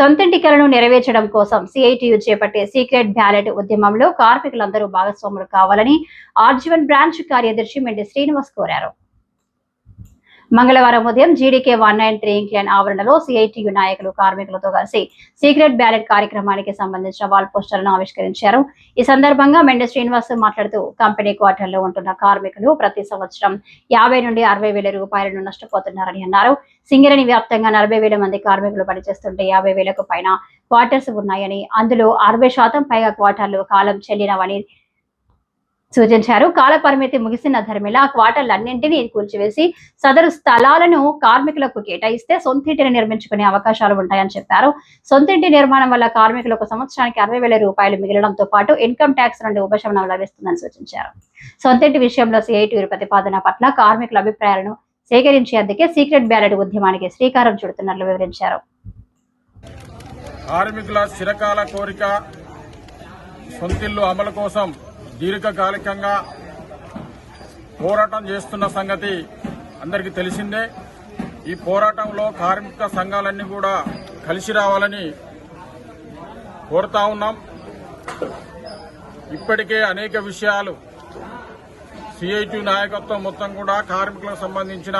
సొంతింటికలను నెరవేర్చడం కోసం సిఐటియు చేపట్టే సీక్రెట్ బ్యాలెట్ ఉద్యమంలో కార్మికులందరూ భాగస్వాములు కావాలని ఆర్జీవన్ బ్రాంచ్ కార్యదర్శి మెండి శ్రీనివాస్ కోరారు. మంగళవారం ఉదయం GDK one nine three incline ఆవరణలో సిఐటియు నాయకులు కార్మికులతో కలిసి సీక్రెట్ బ్యాలెట్ కార్యక్రమానికి సంబంధించిన వాల్ పోస్టర్లను ఆవిష్కరించారు. ఈ సందర్భంగా మెండి శ్రీనివాస్ మాట్లాడుతూ కంపెనీ క్వార్టర్లో ఉంటున్న కార్మికులు ప్రతి సంవత్సరం యాభై నుండి అరవై వేల రూపాయలను నష్టపోతున్నారని అన్నారు. సింగరేణి వ్యాప్తంగా నలభై వేల మంది కార్మికులు పనిచేస్తుంటే యాభై వేలకు పైన క్వార్టర్స్ ఉన్నాయని అందులో అరవై శాతం పైగా క్వార్టర్లు కాలం చెల్లినవని సూచించారు కాలపరిమితి ముగిసిన ధర్మిలా క్వార్టర్లన్నింటినీ కూల్చివేసి సదరు స్థలాలను కార్మికులకు కేటాయిస్తే సొంతింటిని నిర్మించుకునే అవకాశాలు ఉంటాయని చెప్పారు. సొంతింటి నిర్మాణం వల్ల కార్మికులకు సంవత్సరానికి అరవై వేల రూపాయలు మిగలడంతో పాటు ఇన్కమ్ ట్యాక్స్ నుండి ఉపశమనం లభిస్తుందని సూచించారు. సొంతింటి విషయంలో సిఐటి ప్రతిపాదన పట్ల కార్మికుల అభిప్రాయాలను సేకరించేందుకే సీక్రెట్ బ్యాలెట్ ఉద్యమానికి శ్రీకారం చుడుతున్నట్లు వివరించారు. కార్మికుల చిరకాల కోరిక సొంతిల్లు అమలు కోసం దీర్ఘకాలికంగా పోరాటం చేస్తున్న సంగతి అందరికీ తెలిసిందే. ఈ పోరాటంలో కార్మిక సంఘాలన్నీ కూడా కలిసి రావాలని కోరుతా ఉన్నాం. ఇప్పటికే అనేక విషయాలు సిఐటి నాయకత్వం మొత్తం కూడా కార్మికులకు సంబంధించిన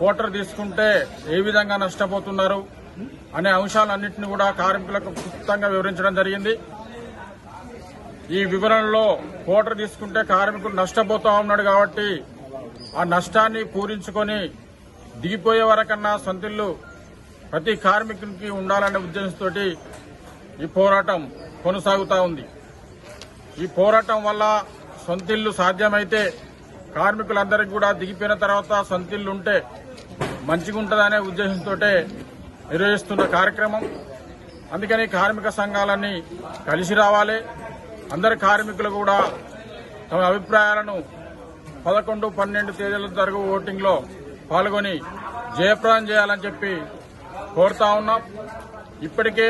కోటర్ తీసుకుంటే ఏ విధంగా నష్టపోతున్నారు అనే అంశాలన్నింటినీ కూడా కార్మికులకు క్లుప్తంగా వివరించడం జరిగింది. ఈ వివరణలో కోటర్ తీసుకుంటే కార్మికుడు నష్టపోతా ఉన్నాడు కాబట్టి ఆ నష్టాన్ని పూరించుకొని దిగిపోయే వరకన్నా సొంతిల్లు ప్రతి కార్మికునికి ఉండాలనే ఉద్దేశంతో ఈ పోరాటం కొనసాగుతా ఉంది. ఈ పోరాటం వల్ల సొంతిల్లు సాధ్యమైతే కార్మికులందరికీ కూడా దిగిపోయిన తర్వాత సొంతిల్లు ఉంటే మంచిగా ఉంటుందనే ఉద్దేశంతో నిర్వహిస్తున్న కార్యక్రమం. అందుకని కార్మిక సంఘాలన్నీ కలిసి రావాలి. అందరి కార్మికులు కూడా తమ అభిప్రాయాలను పదకొండు పన్నెండు తేదీల జరుగు ఓటింగ్లో పాల్గొని జయప్రదం చేయాలని చెప్పి కోరుతా ఉన్నాం. ఇప్పటికే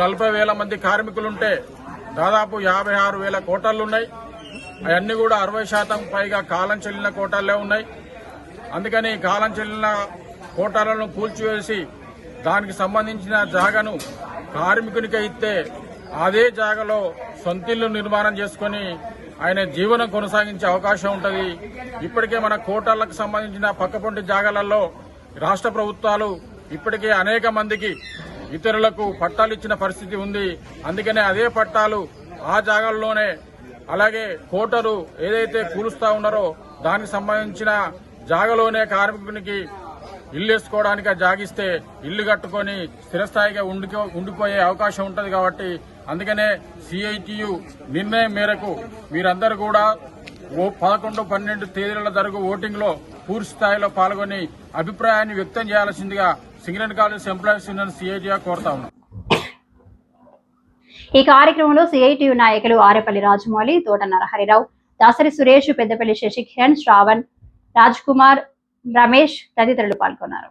నలభై వేల మంది కార్మికులుంటే దాదాపు యాభై ఆరు వేల కోటాలున్నాయి. అవన్నీ కూడా అరవై శాతం పైగా కాలం చెల్లిన కోటాలే ఉన్నాయి. అందుకని కాలం చెల్లిన కోటాలను కూల్చివేసి దానికి సంబంధించిన జాగను కార్మికునికి ఇస్తే అదే జాగలో సొంతిల్లు నిర్మాణం చేసుకుని ఆయన జీవనం కొనసాగించే అవకాశం ఉంటుంది. ఇప్పటికే మన కోటళ్ళకు సంబంధించిన పక్కపొంటి జాగాలలో రాష్ట్ర ప్రభుత్వాలు ఇప్పటికే అనేక మందికి ఇతరులకు పట్టాలు ఇచ్చిన పరిస్థితి ఉంది. అందుకనే అదే పట్టాలు ఆ జాగాల్లోనే అలాగే కోటరు ఏదైతే కూలుస్తా ఉన్నారో దానికి సంబంధించిన జాగలోనే కార్మికునికి ఇల్లు వేసుకోవడానికి జాగిస్తే ఇల్లు కట్టుకొని స్థిరస్థాయిగా ఉండిపోయే అవకాశం ఉంటుంది కాబట్టి అందుకనే సిఐటియు నిర్ణయం మేరకు మీరందరూ కూడా ఓ పదకొండు పన్నెండు తేదీల జరుగు ఓటింగ్లో పూర్తి స్థాయిలో పాల్గొని అభిప్రాయాన్ని వ్యక్తం చేయాల్సిందిగా సింగరేణి కాలేజ్ ఎంప్లాయీస్ యూనియన్ సిఐటిగా కోరుతా ఉన్నాం. ఈ కార్యక్రమంలో సిఐటియు నాయకులు ఆరేపల్లి రాజమౌళి తోట నరహరిరావు దాసరి సురేష్ పెద్దపల్లి శశికిరణ్ శ్రావణ్ రాజ్ కుమార్ రమేష్ తదితరులు పాల్గొన్నారు.